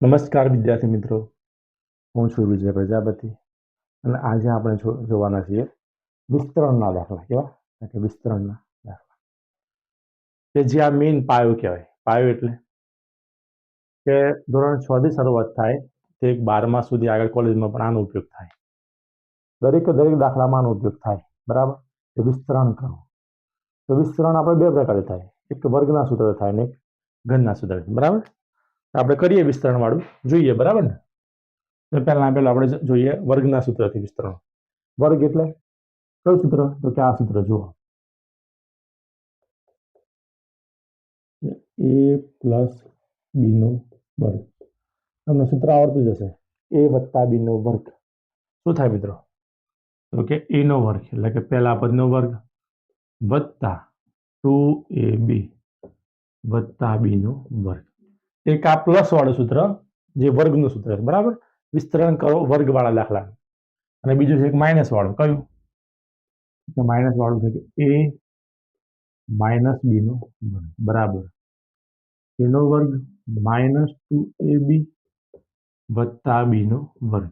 નમસ્કાર વિદ્યાર્થી મિત્રો. હું છું વિજય પ્રજાપતિ અને આજે આપણે જોવાના છીએ વિસ્તરણના દાખલા કેવા? કે વિસ્તરણના દાખલા. કે જે આ મેઇન પાયો કહેવાય. પાયો એટલે કે ધોરણ છ થી શરૂઆત થાય તે એક બારમા સુધી આગળ કોલેજમાં પણ આનો ઉપયોગ થાય. દરેક દરેક દાખલામાં આનો ઉપયોગ થાય. બરાબર? એ વિસ્તરણ કરો. તો વિસ્તરણ આપણે બે પ્રકારે થાય. એક વર્ગના સૂત્ર થાય ને એક ઘનના સૂત્ર બરાબર? આપણે કરીએ વિસ્તરણ વાળું જોઈએ, બરાબર ને? પહેલા પહેલા આપણે જોઈએ વર્ગના સૂત્રથી વિસ્તરણ. વર્ગ એટલે કયું સૂત્ર? તો કે આ સૂત્ર, જુઓ. એ પ્લસ બી નો વર્ગ. તમને સૂત્ર આવડતું જ હશે. એ વત્તા બી નો વર્ગ. શું થાય મિત્રો? તો કે એ નો વર્ગ, એટલે કે પહેલા પદનો વર્ગ વત્તા ટુ એ બી વત્તા બી નો વર્ગ. એક આ પ્લસ વાળું સૂત્ર, જે વર્ગનું સૂત્ર છે, બરાબર? વિસ્તરણ કરો વર્ગવાળા દાખલા. અને બીજું છે એક માઇનસ વાળું. કયું? માઇનસ વાળું છે કે એ માઇનસ બી નો વર્ગ. બરાબર. એનો વર્ગ માઇનસ ટુ એ બી વત્તા બી નો વર્ગ.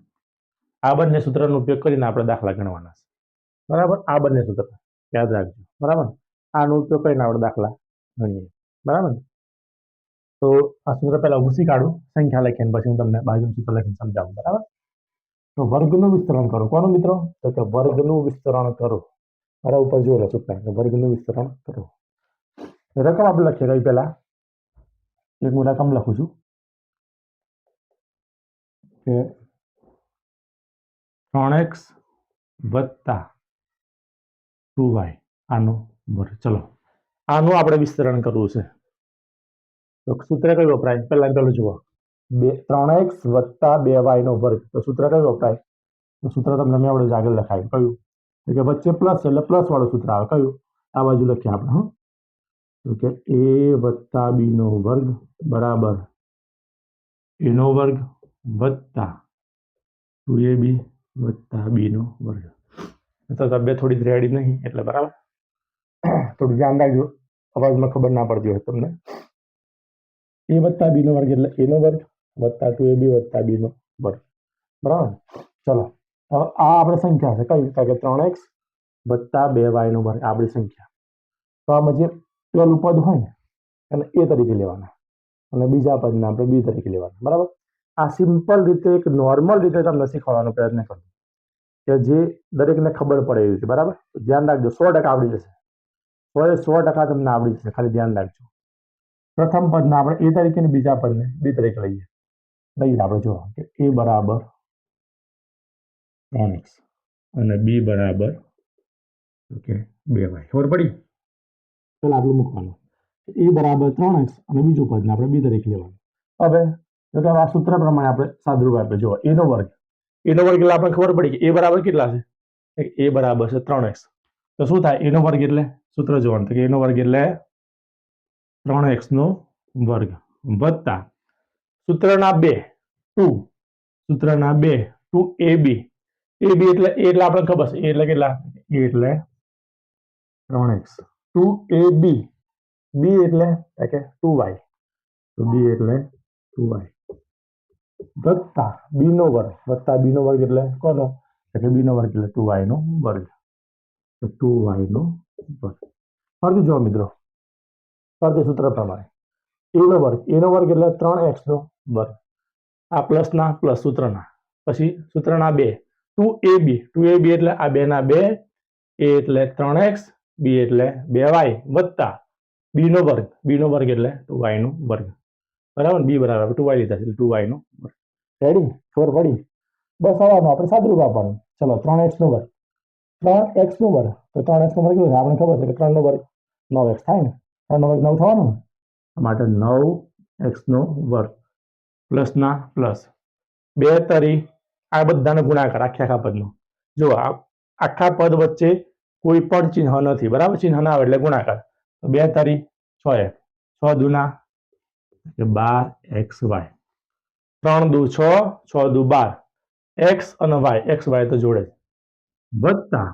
આ બંને સૂત્રનો ઉપયોગ કરીને આપણે દાખલા ગણવાના છે. બરાબર? આ બંને સૂત્ર. યાદ રાખજો. બરાબર? આનો ઉપયોગ કરીને આપણે દાખલા ગણીએ. બરાબર? તો આ સૂત્ર પહેલા ભૂસી કાઢું, સંખ્યા લખીને પછી હું તમને બાજુનું સૂત્ર લખીને સમજાવું, બરાબર? તો વર્ગનું વિસ્તરણ કરો. કોનું મિત્રો? તો કે વર્ગનું વિસ્તરણ કરો. મારા ઉપર જોયેલો સૂત્ર કે વર્ગનું વિસ્તરણ કરો. રકમ આપણે લખીએ કઈ પહેલા. એક હું રકમ લખું છું. કે ત્રણ એક્સ વત્તા ટુ વાય. આનો વર્ગ. ચલો. આનું આપણે વિસ્તરણ કરવું છે. તો સૂત્ર કયું વપરાય? પહેલા પેલું જુઓ. બે, ત્રણ એક્સ વત્તા બે વાય નો વર્ગ. તો સૂત્ર કયું વપરાય? તો સૂત્ર તમને મેં આપણે આગળ લખાય. કયું? તો કે વચ્ચે પ્લસ એટલે પ્લસ વાળું સૂત્ર આવે. કયું? આ બાજુ લખીએ આપણે, હા. તો કે એ વત્તા બી નો વર્ગ બરાબર એનો વર્ગ વત્તા ટુ એ બી વત્તા બી નો વર્ગ. તો તબિયત થોડી રેડી નહીં, એટલે બરાબર. થોડું ધ્યાન રાખજો. અવાજમાં ખબર ના પડતી હોય તમને. એ વત્તા બી નો વર્ગ એટલે એનો વર્ગ વત્તા ટુ એ બી વત્તા બી નો વર્ગ. બરાબર? ચલો. હવે આ આપણે સંખ્યા છે. કઈ? તો કે ત્રણ એક્સ વત્તા બે વાય નો વર્ગ આપણી સંખ્યા. તો આમાં જે પેલું પદ હોય ને, એને એ તરીકે લેવાના. અને બીજા પદને આપણે બી તરીકે લેવાના. બરાબર? આ સિમ્પલ રીતે એક નોર્મલ રીતે તમને શીખવાનો પ્રયત્ન કરું. કે જે દરેકને ખબર પડે એવી રીતે. બરાબર? ધ્યાન રાખજો. સો ટકા આવડી જશે. સો એ સો ટકા તમને આવડી જશે. ખાલી ધ્યાન રાખજો. પ્રથમ પદના આપણે એ તરીકે ને બીજા પદને બે તરીકે લઈએ. લઈએ આપણે જો કે એ બરાબર ત્રણ એક્સ અને બી બરાબર ઓકે બે વાય ખબર પડી? પેલા આટલું મૂકવાનું. એ બરાબર ત્રણ એક્સ અને બીજું પદને આપણે બી તરીકે લેવાનું. હવે તો કે આ સૂત્ર પ્રમાણે આપણે સાદુરૂપ આપે જો એનો વર્ગ. એનો વર્ગ એટલે આપણને ખબર પડી કે એ બરાબર કેટલા છે? એ બરાબર છે ત્રણ એક્સ તો શું થાય? એનો વર્ગ એટલે સૂત્ર જોવાનું. તો કે એનો વર્ગ એટલે ત્રણ એક્સ નો વર્ગ વત્તા સૂત્રના બે ટુ, સૂત્રના બે ટુ એ બી. એ બી એટલે એ એટલે આપણને ખબર છે, એ એટલે કેટલા? એ એટલે ત્રણ એક્સ. ટુ એ બી. બી એટલે કે ટુ વાય. તો બી એટલે ટુ વાય. વત્તા બી નો વર્ગ. વત્તા બી નો વર્ગ એટલે કોનો? એટલે બી નો વર્ગ એટલે ટુ વાય નો વર્ગ ટુ વાય નો વર્ગ. ફરીથી જો મિત્રો. ફરીથી સૂત્ર પ્રમાણે. એનો વર્ગ. એનો વર્ગ એટલે ત્રણ એક્સ નો વર્ગ. આ પ્લસના પ્લસ સૂત્રના. પછી સૂત્રના બે. Two a B two a બી એટલે આ બેના બે. એ એટલે ત્રણ એક્સ બી એટલે બે વાય વત્તા બીનો વર્ગ. બી નો વર્ગ એટલે ટુ વાયનો વર્ગ. બરાબર? બી બરાબર. ટુ વાય લીધા છે ટુ વાયનો વર્ગ. રેડી ખબર પડી. બસ આવવાનું આપણે સાદુરૂપ આપવાનું. ચલો, ત્રણ એક્સ નો વર્ગ. ત્રણ એક્સ નો વર્ગ. તો ત્રણ એક્સનો વર્ગ આપણે ખબર છે કે ત્રણ નો વર્ગ નવ એક્સ થાય ને. વર્ગ નવ થવાનું? માટે નવ એક્સનો વર્ગ. પ્લસના પ્લસ. બે તરી આ બધાનો ગુણાકાર, આખા આખા પદનો. જો આખા પદ વચ્ચે કોઈ પણ ચિહ્ન નથી, બરાબર? ચિહ્ન ના આવે એટલે ગુણાકાર. તો બે તરી છ એક. છ દુના બાર એક્સ વાય. ત્રણ દુ છ છ દુ બાર. એક્સ અને વાય. એક્સ, વાય તો જોડે વત્તા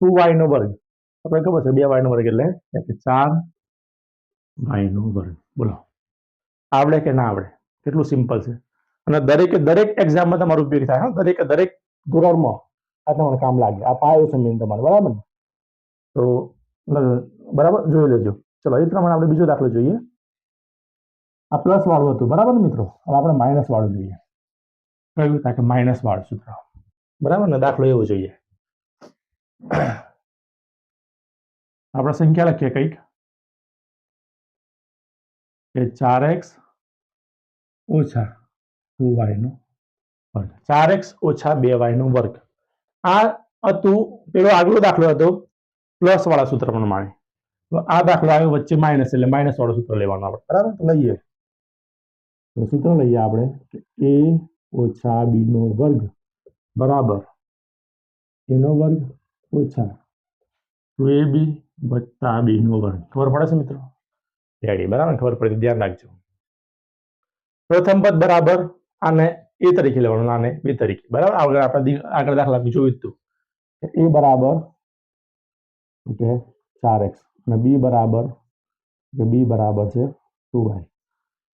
ટુ વાય નો વર્ગ. આપણે ખબર છે, બે વાય નો વર્ગ એટલે ચાર વાય નો વર્ગ બોલો. આવડે કે ના આવડે? કેટલું સિમ્પલ છે. અને દરેકે દરેક એક્ઝામમાં તમારો ઉપયોગ થાય, હા? દરેકે દરેક ધોરણમાં આ તમારે કામ લાગે. આ પાયો છે મેન તમારે, બરાબર ને? તો બરાબર? જોઈ લેજો. ચલો, એ પ્રમાણે આપણે બીજો દાખલો જોઈએ. આ પ્લસ વાળું હતું, બરાબર ને મિત્રો? હવે આપણે માઇનસ વાળું જોઈએ. કયું? થાય કે માઇનસ વાળું સૂત્ર. બરાબર ને? દાખલો એવો જોઈએ. આપણે સંખ્યા લખીએ કંઈક. કે ચાર એક્સ ઓછા ટુ વાયનો વર્ગ. ચાર એક્સ ઓછા બે વાયનો વર્ગ. આ હતું, પેલો આગલો દાખલો હતો, પ્લસ વાળા સૂત્ર પ્રમાણે. તો આ દાખલો આવ્યો વચ્ચે માઇનસ એટલે માઇનસ વાળું સૂત્ર લેવાનું આપણે. બરાબર? લઈએ. તો સૂત્ર લઈએ આપણે કે એ ઓછા બી નો વર્ગ. બરાબર. એનો વર્ગ ઓછા ટુ એ બી વત્તા બી નો વર્ગ. ખબર પડે છે મિત્રો? રેડી બરાબર ખબર પડે ધ્યાન રાખજો. પ્રથમ પદ બરાબર, આને એ તરીકે લેવાનું, આને બે તરીકે. બરાબર? આગળ આપણે આગળ દાખલા જોયું હતું એ બરાબર, ઓકે, ચાર એક્સ. અને બી બરાબર, કે બી બરાબર છે ટુ વાય.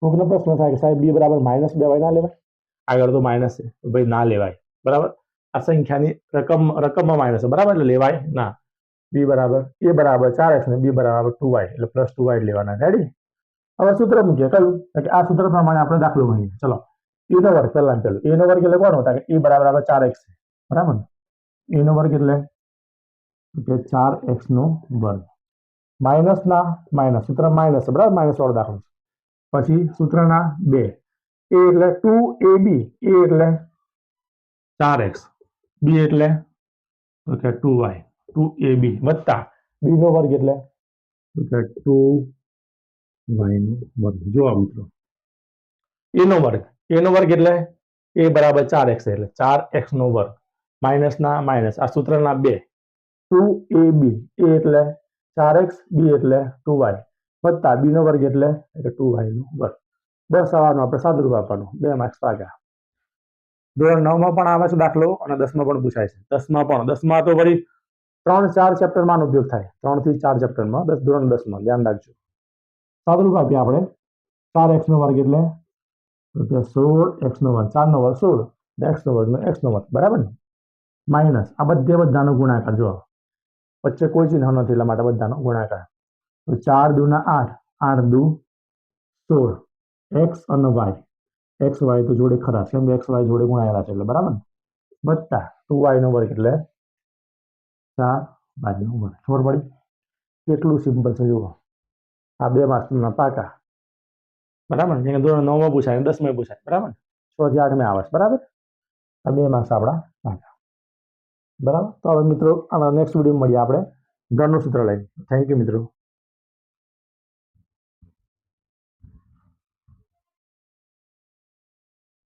કોઈકનો પ્રશ્ન થાય કે સાહેબ, બી બરાબર માઇનસ બે વાય ના લેવાય? આગળ તો માઇનસ છે. ભાઈ ના લેવાય. બરાબર? આ સંખ્યાની રકમ રકમમાં માઇનસ છે. બરાબર? એટલે લેવાય ના. બી બરાબર એ બરાબર ચાર એક્સ ને બી બરાબર ટુ વાય એટલે પ્લસ ટુ વાય લેવાના રેડી હવે સૂત્ર મૂકીએ કયું તો કે આ સૂત્ર પ્રમાણે આપણે દાખલો ગણીએ. ચલો એ નો વર્ગ પહેલા. પેલું એ નો વર્ગ એટલે કોનો? હતા કે એ બરાબર આપણે ચાર એક્સ છે. બરાબર ને? એ નો વર્ગ એટલે કે ચાર એક્સ નો વર્ગ. માઇનસ ના, માઇનસ. સૂત્ર માઇનસ છે, બરાબર? માઇનસ વાળો દાખલો છે. પછી સૂત્રના બે. એ એટલે ટુ એ બી એ એટલે ચાર એક્સ બી એટલે તો કે two y two a b વત્તા બી નો વર્ગ એટલે? ટુ વાય નો વર્ગ જોવા મિત્રો. એનો વર્ગ. એનો વર્ગ એટલે? એ બરાબર ચાર એક્સ એટલે ચાર એક્સ નો વર્ગ. માઇનસ ના માઇનસ. આ સૂત્રના બે. ટુ એ બી. એ એટલે ચાર એક્સ બી એટલે ટુ વાય. વત્તા બી નો વર્ગ એટલે એટલે ટુ વાય નો વર્ગ. બસ સવારનું આપણે સાદુરૂપ આપવાનું. બે માર્ક્સ વાગ્યા ધોરણ નવમાં પણ આવે છે દાખલો અને દસમાં પણ પૂછાય છે. દસમાં પણ. દસમાં તો વળી ત્રણ, ચાર ચેપ્ટરમાં ઉપયોગ થાય. ત્રણથી ચાર ચેપ્ટરમાં દસ, ધોરણ દસમાં, ધ્યાન રાખજો. સાદરૂપ આપીએ આપણે. ચાર એક્સ નો વર્ગ એટલે રૂપિયા સોળ એક્સ નો વર્ગ ચાર નો વર્ગ સોળ એક્સ નો વર્ગ એક્સ નો વર્ગ. બરાબર ને? માઇનસ. આ બધે બધાનો ગુણાકાર જો વચ્ચે કોઈ ચિહ્ન નથી એટલા માટે બધાનો ગુણાકાર. તો ચાર દુ ના આઠ આઠ દુ સોળ. એક્સ અને વાય એક્સ વાય તો જોડે ખરા છે, એમ એક્સ વાય જોડે ગુણાયેલા છે એટલે બરાબર ને? વત્તા ટુ વાય નો વર્ગ એટલે ચાર વાય નો વર્ગ ખબર પડી કેટલું સિમ્પલ છે, જુઓ. આ બે માર્ક્સના પાકા. બરાબર? ને જેને ધોરણ નવમાં પૂછાય દસમાં પૂછાય. બરાબર? છ થી આઠમાં આવે બરાબર? આ બે માર્ક્સ આપણા પાકા. બરાબર? તો હવે મિત્રો, આના નેક્સ્ટ વીડિયો મળીએ આપણે. ઘરનું સૂત્ર લઈને. થેન્ક યુ મિત્રો.